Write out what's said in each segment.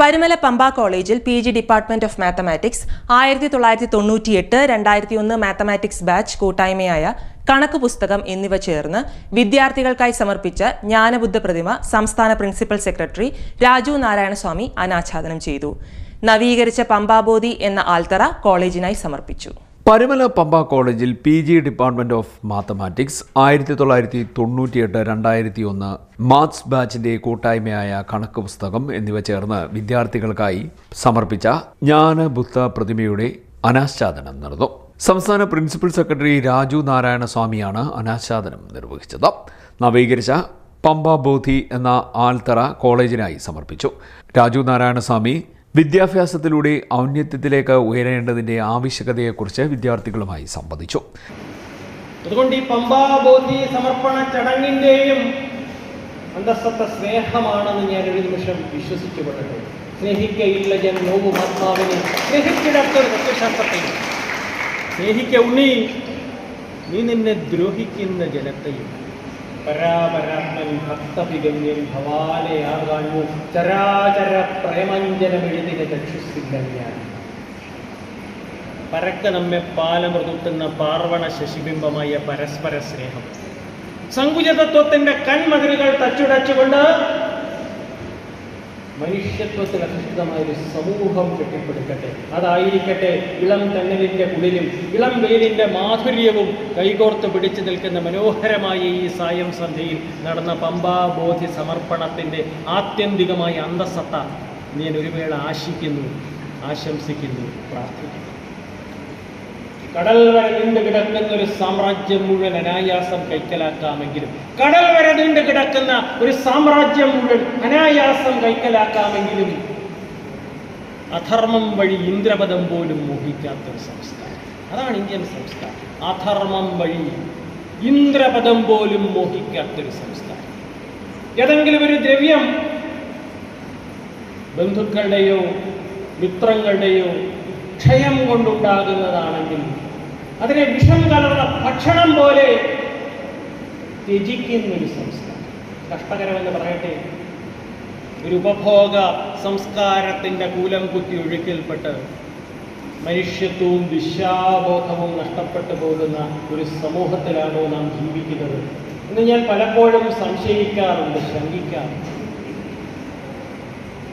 പരുമല പമ്പ കോളേജിൽ P G department of mathematics ആയിരത്തി തൊള്ളായിരത്തി തൊണ്ണൂറ്റിയെട്ട് രണ്ടായിരത്തി ഒന്ന് മാത്തമാറ്റിക്സ് ബാച്ച് കൂട്ടായ്മയായ കണക്ക് പുസ്തകം എന്നിവ ചേർന്ന് വിദ്യാർത്ഥികൾക്കായി സമർപ്പിച്ച ജ്ഞാനബുദ്ധ പ്രതിമ സംസ്ഥാന പ്രിൻസിപ്പൽ സെക്രട്ടറി രാജു നാരായണസ്വാമി അനാച്ഛാദനം ചെയ്തു. നവീകരിച്ച പമ്പാബോധി എന്ന ആൽത്തറ കോളേജിനായി സമർപ്പിച്ചു. പരുമല പമ്പ കോളേജിൽ P G department of mathematics ആയിരത്തി തൊള്ളായിരത്തി തൊണ്ണൂറ്റിയെട്ട് രണ്ടായിരത്തി ഒന്ന് മാത്സ് ബാച്ചിന്റെ കൂട്ടായ്മയായ കണക്ക് പുസ്തകം എന്നിവ ചേർന്ന് വിദ്യാർത്ഥികൾക്കായി സമർപ്പിച്ച ജ്ഞാന ബുദ്ധ പ്രതിമയുടെ അനാച്ഛാദനം നടന്നു. സംസ്ഥാന പ്രിൻസിപ്പൽ സെക്രട്ടറി രാജു നാരായണ സ്വാമിയാണ് അനാച്ഛാദനം നിർവഹിച്ചത്. നവീകരിച്ച പമ്പ ബോധി എന്ന ആൽത്തറ കോളേജിനായി സമർപ്പിച്ചു. രാജു നാരായണസ്വാമി വിദ്യാഭ്യാസത്തിലൂടെ ഔന്നത്യത്തിലേക്ക് ഉയരേണ്ടതിന്റെ ആവശ്യകതയെക്കുറിച്ച് വിദ്യാർത്ഥികളുമായി സംവദിച്ചു. അതുകൊണ്ട് ഈ പമ്പാബോധി സമർപ്പണ ചടങ്ങിന്റെയും അന്തസ്സത്ത സ്നേഹമാണെന്ന് ഞാൻ ഒരു നിമിഷം പറഞ്ഞു സ്നേഹിക്കയില്ല ജൻ നോവു ആത്മാവിനെ. സ്നേഹിച്ചിടത്തൊരു തത്വശാസ്ത്രത്തെയും സ്നേഹിക്ക ഉണ്ണി നീ നിന്നെ ദ്രോഹിക്കുന്ന ജനത്തെയും പരാപരാത്മൻ ഭക്തപിഗമ്യൻ ഭവാലയാകാഞ്ഞു ചരാചര പ്രേമഞ്ജനമെഴുതിന് പരക്ക പരക്കെ നമ്മെ പാലമൃതുട്ടുന്ന പാർവണ ശശിബിംബമായ പരസ്പര സ്നേഹം സങ്കുചിതത്വത്തിന്റെ കൺമതിലുകൾ തച്ചുടച്ചുകൊണ്ട് ഒരു സമൂഹം കെട്ടിപ്പടുക്കട്ടെ. അതായിരിക്കട്ടെ ഇളം തെന്നലിന്റെ കുളിരും ഇളം വെയിലിന്റെ മാധുര്യവും കൈകോർത്ത് പിടിച്ചു നിൽക്കുന്ന മനോഹരമായ ഈ സായം സന്ധ്യയിൽ നടന്ന പമ്പാബോധി സമർപ്പണത്തിന്റെ ആത്യന്തികമായ അന്തസത്ത ഞാൻ ഒരുവേള ആശിക്കുന്നു ആശംസിക്കുന്നു പ്രാർത്ഥിക്കുന്നു. കടൽ വരെ നീണ്ടു കിടക്കുന്ന ഒരു സാമ്രാജ്യം മുഴുവൻ അനായാസം കൈക്കലാക്കാമെങ്കിലും കടൽ വരെ നീണ്ടു കിടക്കുന്ന ഒരു സാമ്രാജ്യം മുഴുവൻ അനായാസം കൈക്കലാക്കാമെങ്കിലും അധർമ്മം വഴി ഇന്ദ്രപദം പോലും മോഹിക്കാത്ത ഒരു സംസ്കാരം. അതാണ് ഇന്ത്യൻ സംസ്കാരം. അധർമ്മം വഴി ഇന്ദ്രപദം പോലും മോഹിക്കാത്തൊരു സംസ്കാരം. ഏതെങ്കിലും ഒരു ദ്രവ്യം ബന്ധുക്കളുടെയോ മിത്രങ്ങളുടെയോ ക്ഷയം കൊണ്ടുണ്ടാകുന്നതാണെങ്കിൽ അതിനെ വിഷം കലർന്ന ഭക്ഷണം പോലെ ത്യജിക്കുന്ന ഒരു സംസ്കാരം. കഷ്ടകരമെന്ന് പറയട്ടെ. ഒരു ഉപഭോഗ സംസ്കാരത്തിന്റെ കൂലം കുത്തി ഒഴുക്കിൽപ്പെട്ട് മനുഷ്യത്വവും ദിശാബോധവും നഷ്ടപ്പെട്ടു പോകുന്ന ഒരു സമൂഹത്തിലാണോ നാം ജീവിക്കുന്നത് എന്ന് ഞാൻ പലപ്പോഴും സംശയിക്കാറുണ്ട് ശങ്കിക്കാറുണ്ട്.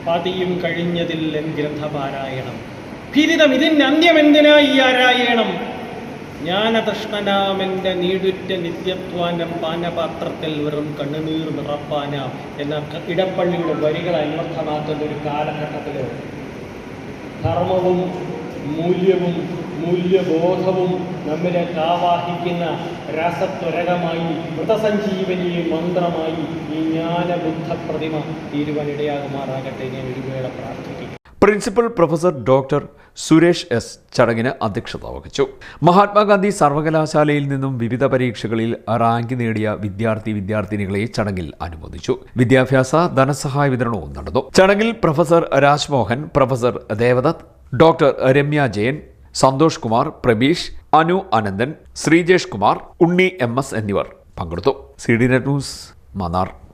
പതിയും കഴിഞ്ഞതിൽ ഗ്രന്ഥപാരായണം. ഭിരിതം ഇതിന്റെ അന്ത്യമെന്തിനായി ആരായണം? ജ്ഞാനതൃഷ്ണനാമെന്റെ നീടുറ്റ നിത്യത്വാനം പാനപാത്രത്തിൽ വെറും കണ്ണുനീർ നിറപ്പാന എന്ന ഇടപ്പള്ളിയുടെ വരികൾ അന്വർത്ഥമാക്കുന്ന ഒരു കാലഘട്ടത്തിൽ ധർമ്മവും മൂല്യവും മൂല്യബോധവും നമ്മളെ കാവാഹിക്കുന്ന രാസത്വരകമായി മൃതസഞ്ജീവനി മന്ത്രമായി ഈ ജ്ഞാനബുദ്ധ പ്രതിമ തീരുവാനിടയാകുമാറാകട്ടെ ഞാൻ ഒരു വേള പ്രാർത്ഥിക്കുന്നു. Principal professor doctor Suresh S ചടങ്ങിന് അധ്യക്ഷത വഹിച്ചു. മഹാത്മാഗാന്ധി സർവകലാശാലയിൽ നിന്നും വിവിധ പരീക്ഷകളിൽ റാങ്ക് നേടിയ വിദ്യാർത്ഥി വിദ്യാർത്ഥിനികളെ ചടങ്ങിൽ അനുമോദിച്ചു. വിദ്യാഭ്യാസ ധനസഹായ വിതരണവും നടന്നു. ചടങ്ങിൽ professor Rajmohan professor Devadath doctor Ramya Jayan Santhosh Kumar Prabeesh Anu Anandan Sreejesh Kumar Unni M S എന്നിവർ പങ്കെടുത്തു. C D net news Mannar.